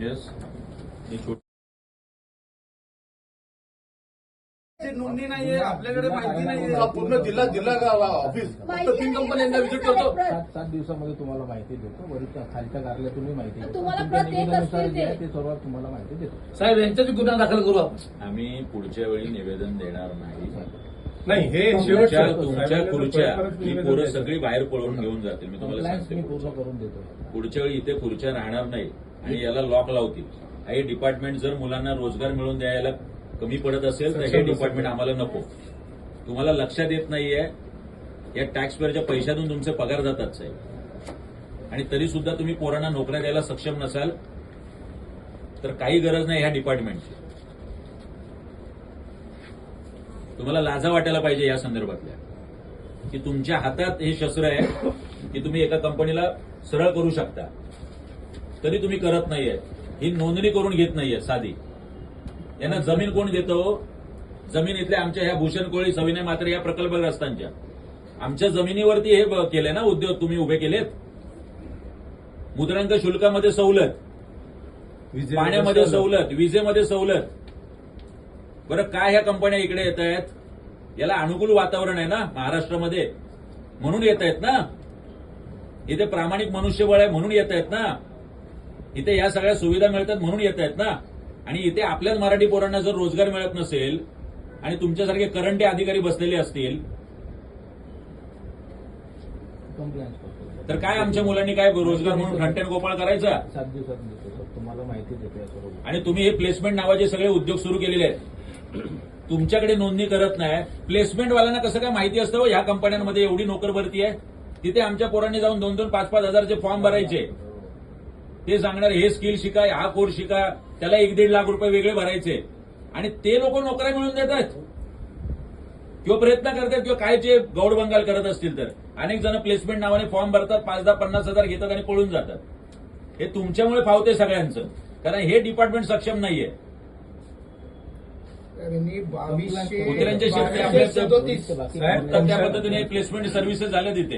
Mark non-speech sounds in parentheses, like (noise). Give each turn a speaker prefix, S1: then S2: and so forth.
S1: Yes छोटी
S2: नोंदणी नाहीये आपल्याकडे माहिती नाहीये.
S3: पूर्ण जिल्हा जिल्हा ऑफिस
S2: फक्त तीन कंपन्यांना विजिट करतो.
S4: सात सात दिवसामध्ये तुम्हाला माहिती देतो. वरिष्ठ खालच्या कार्यालयातून माहिती
S5: तुम्हाला
S4: जे आहे
S5: ते.
S4: ते सर्व तुम्हाला माहिती देतो.
S2: साहेब यांच्याच गुन्हा दाखल करू आपण.
S1: आम्ही पुढच्या वेळी निवेदन देणार नाही.
S3: नाही हे
S1: तुमच्या तुमच्या खुर्च्या ही पोरं सगळी बाहेर पळवून घेऊन जातील. मी तुम्हाला सांगते. पुढच्या वेळी इथे खुर्च्या राहणार नाही आणि याला लॉक लावतील. हे डिपार्टमेंट जर मुलांना रोजगार मिळवून द्यायला कमी पडत असेल तर हे डिपार्टमेंट आम्हाला नको. तुम्हाला लक्षात येत नाहीये. या टॅक्स पेअरच्या पैशातून तुमचे पगार जातात साहेब. आणि तरी सुद्धा तुम्ही पोरांना नोकऱ्या द्यायला सक्षम नसाल तर काही गरज नाही ह्या डिपार्टमेंटची तुम्हाला लाजा वाटायला पाहिजे या संदर्भातल्या. की तुमच्या हातात हे शस्त्र आहे की तुम्ही एका कंपनीला सरळ करू शकता. तरी तुम्ही करत नाहीये. ही नोंदणी करून घेत नाहीये साधी. यांना जमीन कोण देतो? जमीन इथल्या आमच्या ह्या भूषण कोळी सविनय मात्र या प्रकल्पग्रस्तांच्या. आमच्या जमिनीवरती हे केले ना उद्योग तुम्ही उभे केलेत? मुद्रांक शुल्कामध्ये सवलत. पाण्यामध्ये सवलत विजेमध्ये सवलत. बरं काय ह्या कंपन्या इकडे येत आहेत? याला अनुकूल वातावरण आहे ना महाराष्ट्रामध्ये. म्हणून येत आहेत ना. इथे प्रामाणिक मनुष्यबळ आहे म्हणून येत आहेत ना. इथे या सगळ्या सुविधा मिळतात म्हणून येत आहेत ना. आणि इथे आपल्याच मराठी पोरांना जर रोजगार मिळत नसेल आणि तुमच्यासारखे करंटे अधिकारी बसलेले असतील तर काय आमच्या मुलांनी काय रोजगार म्हणून घंटन गोपाळ करायचा?
S4: सात दिवसात तुम्हाला माहिती देतो
S1: आणि तुम्ही हे प्लेसमेंट नावाचे सगळे उद्योग सुरू केलेले आहेत. (clears throat) तुमच्याकडे नोंदणी करत नाही. प्लेसमेंटवाल्यांना कसं काय माहिती असतं हो, ह्या कंपन्यांमध्ये एवढी नोकर भरती आहे. तिथे आमच्या पोरांनी जाऊन दोन दोन पाच पाच हजारचे फॉर्म भरायचे. ते सांगणार हे स्किल शिका हा कोर्स शिका. त्याला एक दीड लाख रुपये वेगळे भरायचे. आणि ते लोक नोकऱ्या मिळवून देतात. किंवा प्रयत्न करतात किंवा काय जे गौड बंगाल करत असतील तर. अनेक जण प्लेसमेंट नावाने फॉर्म भरतात पाच दहा पन्नास हजार घेतात आणि पळून जातात. हे तुमच्यामुळे फावते सगळ्यांचं. कारण हे डिपार्टमेंट सक्षम नाहीये. त्या पद्धतीने प्लेसमेंट सर्व्हिसेस झाल्या तिथे.